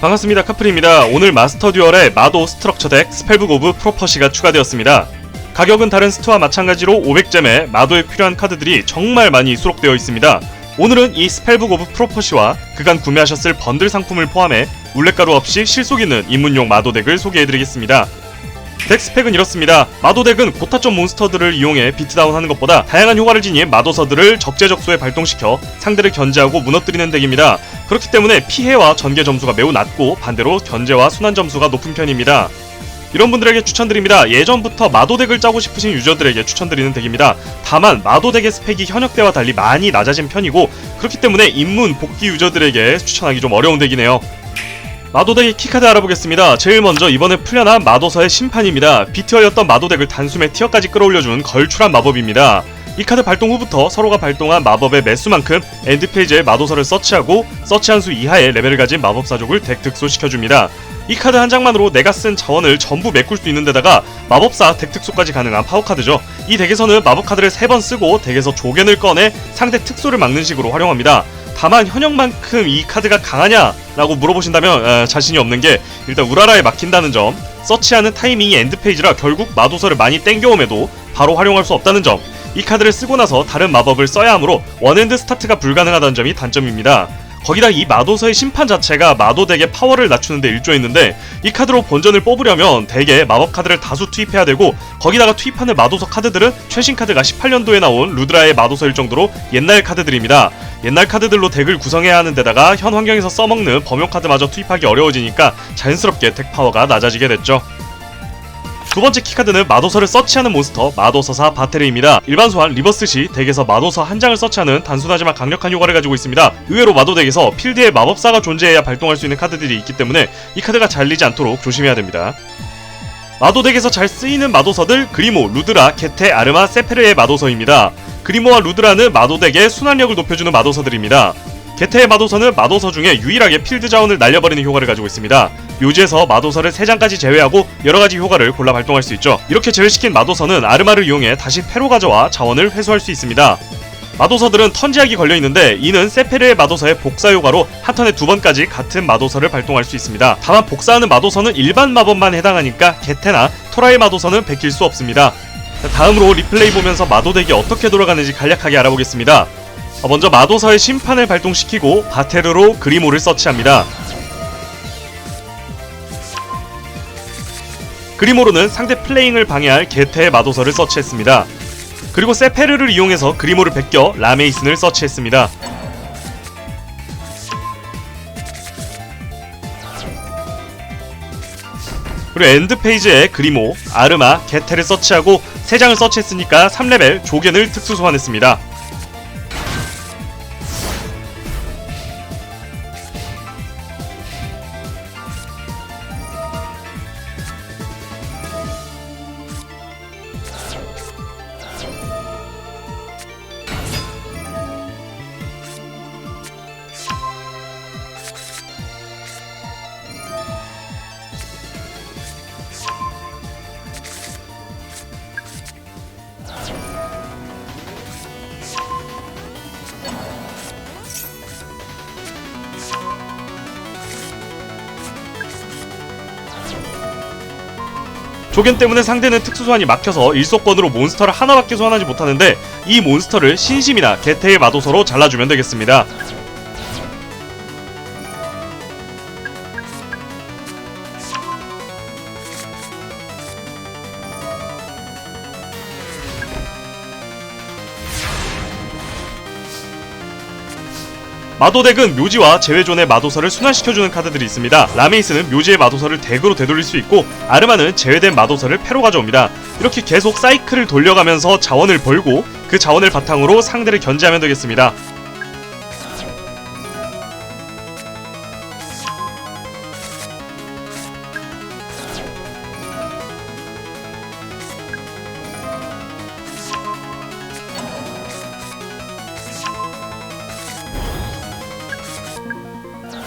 반갑습니다 카플입니다. 오늘 마스터 듀얼에 마도 스트럭처 덱 스펠북 오브 프로퍼시가 추가되었습니다. 가격은 다른 스트와 마찬가지로 500잼에 마도에 필요한 카드들이 정말 많이 수록되어 있습니다. 오늘은 이 스펠북 오브 프로퍼시와 그간 구매하셨을 번들 상품을 포함해 울렛가루 없이 실속 있는 입문용 마도 덱을 소개해드리겠습니다 덱 스펙은 이렇습니다. 마도 덱은 고타점 몬스터들을 이용해 비트다운 하는 것보다 다양한 효과를 지닌 마도서들을 적재적소에 발동시켜 상대를 견제하고 무너뜨리는 덱입니다. 그렇기 때문에 피해와 전개 점수가 매우 낮고 반대로 견제와 순환 점수가 높은 편입니다. 이런 분들에게 추천드립니다. 예전부터 마도 덱을 짜고 싶으신 유저들에게 추천드리는 덱입니다. 다만 마도 덱의 스펙이 현역 때와 달리 많이 낮아진 편이고 그렇기 때문에 입문 복귀 유저들에게 추천하기 좀 어려운 덱이네요. 마도덱의 키카드 알아보겠습니다. 제일 먼저 이번에 풀려난 마도서의 심판입니다. 비티어였던 마도덱을 단숨에 티어까지 끌어올려준 걸출한 마법입니다. 이 카드 발동 후부터 서로가 발동한 마법의 매수만큼 엔드 페이지에 마도서를 서치하고 서치한 수 이하의 레벨을 가진 마법사족을 덱 득소시켜줍니다. 이 카드 한 장만으로 내가 쓴 자원을 전부 메꿀 수 있는 데다가 마법사 덱 특소까지 가능한 파워 카드죠. 이 덱에서는 마법 카드를 3번 쓰고 덱에서 조겐을 꺼내 상대 특소를 막는 식으로 활용합니다. 다만 현역만큼 이 카드가 강하냐라고 물어보신다면 어, 자신이 없는 게 일단 우라라에 막힌다는 점 서치하는 타이밍이 엔드페이지라 결국 마도서를 많이 땡겨옴에도 바로 활용할 수 없다는 점 이 카드를 쓰고 나서 다른 마법을 써야 하므로 원핸드 스타트가 불가능하다는 점이 단점입니다. 거기다 이 마도서의 심판 자체가 마도 덱의 파워를 낮추는데 일조했는데 이 카드로 본전을 뽑으려면 덱에 마법 카드를 다수 투입해야 되고 거기다가 투입하는 마도서 카드들은 최신 카드가 18년도에 나온 루드라의 마도서일 정도로 옛날 카드들입니다. 옛날 카드들로 덱을 구성해야 하는 데다가 현 환경에서 써먹는 범용 카드마저 투입하기 어려워지니까 자연스럽게 덱 파워가 낮아지게 됐죠. 두 번째 키카드는 마도서를 서치하는 몬스터 마도서사 바테르입니다. 일반 소환 리버스 시 덱에서 마도서 한 장을 서치하는 단순하지만 강력한 효과를 가지고 있습니다. 의외로 마도 덱에서 필드에 마법사가 존재해야 발동할 수 있는 카드들이 있기 때문에 이 카드가 잘리지 않도록 조심해야 됩니다. 마도 덱에서 잘 쓰이는 마도서들 그리모, 루드라, 게테, 아르마, 세페르의 마도서입니다. 그리모와 루드라는 마도 덱의 순환력을 높여주는 마도서들입니다. 게테의 마도서는 마도서 중에 유일하게 필드 자원을 날려버리는 효과를 가지고 있습니다. 묘지에서 마도서를 3장까지 제외하고 여러가지 효과를 골라 발동할 수 있죠. 이렇게 제외시킨 마도서는 아르마를 이용해 다시 패로 가져와 자원을 회수할 수 있습니다. 마도서들은 턴지약이 걸려있는데 이는 세페르의 마도서의 복사 효과로 한 턴에 두 번까지 같은 마도서를 발동할 수 있습니다. 다만 복사하는 마도서는 일반 마법만 해당하니까 게테나 토라의 마도서는 베낄 수 없습니다. 자, 다음으로 리플레이 보면서 마도덱이 어떻게 돌아가는지 간략하게 알아보겠습니다. 어, 먼저 마도서의 심판을 발동시키고 바테르로 그리모를 서치합니다. 그리모로는 상대 플레잉을 방해할 게테의 마도서를 서치했습니다. 그리고 세페르를 이용해서 그리모를 베껴 라메이슨을 서치했습니다. 그리고 엔드 페이지에 그리모, 아르마, 게테를 서치하고 3장을 서치했으니까 3레벨 조겐을 특수 소환했습니다. 조겐 때문에 상대는 특수 소환이 막혀서 일속권으로 몬스터를 하나밖에 소환하지 못하는데 이 몬스터를 신심이나 게테의 마도서로 잘라주면 되겠습니다. 마도덱은 묘지와 제외존의 마도서를 순환시켜주는 카드들이 있습니다. 라메이스는 묘지의 마도서를 덱으로 되돌릴 수 있고 아르마는 제외된 마도서를 패로 가져옵니다. 이렇게 계속 사이클을 돌려가면서 자원을 벌고 그 자원을 바탕으로 상대를 견제하면 되겠습니다.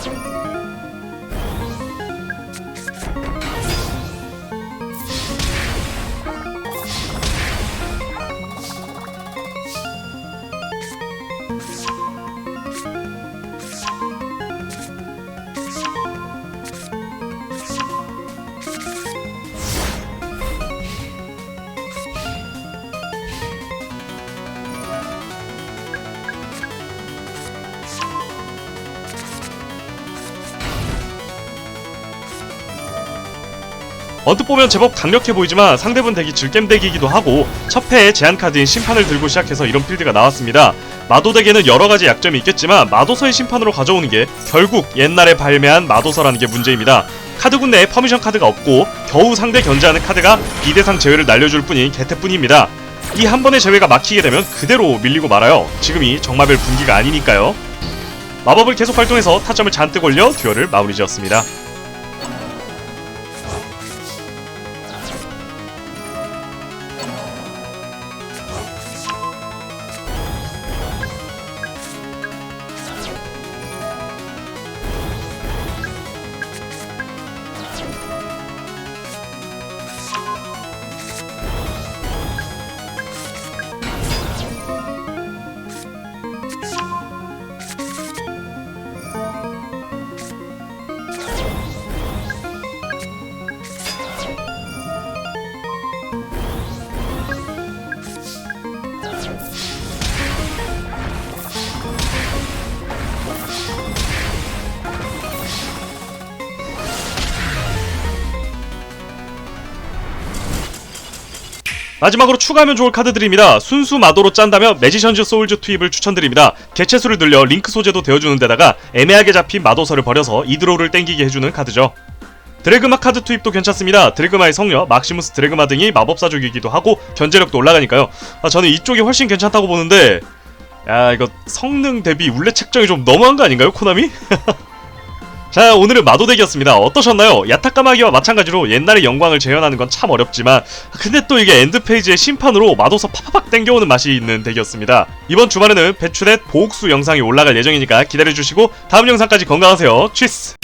classroom. 언뜻 보면 제법 강력해 보이지만 상대분 덱이 질겜 덱이기도 하고 첫 패에 제한 카드인 심판을 들고 시작해서 이런 필드가 나왔습니다. 마도 덱에는 여러 가지 약점이 있겠지만 마도서의 심판으로 가져오는 게 결국 옛날에 발매한 마도서라는 게 문제입니다. 카드군 내에 퍼미션 카드가 없고 겨우 상대 견제하는 카드가 비대상 제외를 날려줄 뿐인 개태뿐입니다. 이 한 번의 제외가 막히게 되면 그대로 밀리고 말아요. 지금이 정마별 분기가 아니니까요. 마법을 계속 활동해서 타점을 잔뜩 올려 듀얼을 마무리 지었습니다. 마지막으로 추가하면 좋을 카드들입니다. 순수 마도로 짠다면 매지션즈 소울즈 투입을 추천드립니다. 개체수를 늘려 링크 소재도 되어주는 데다가 애매하게 잡힌 마도서를 버려서 이드로를 땡기게 해주는 카드죠. 드래그마 카드 투입도 괜찮습니다. 드래그마의 성녀, 막시무스 드래그마 등이 마법사족이기도 하고 견제력도 올라가니까요. 아, 저는 이쪽이 훨씬 괜찮다고 보는데 야 이거 성능 대비 울레 책정이 좀 너무한 거 아닌가요 코나미? 자 오늘은 마도덱이었습니다. 어떠셨나요? 야타까마기와 마찬가지로 옛날의 영광을 재현하는 건 참 어렵지만 근데 또 이게 엔드페이지의 심판으로 마도서 팍팍 땡겨오는 맛이 있는 덱이었습니다. 이번 주말에는 배출된 보옥수 영상이 올라갈 예정이니까 기다려주시고 다음 영상까지 건강하세요. 취스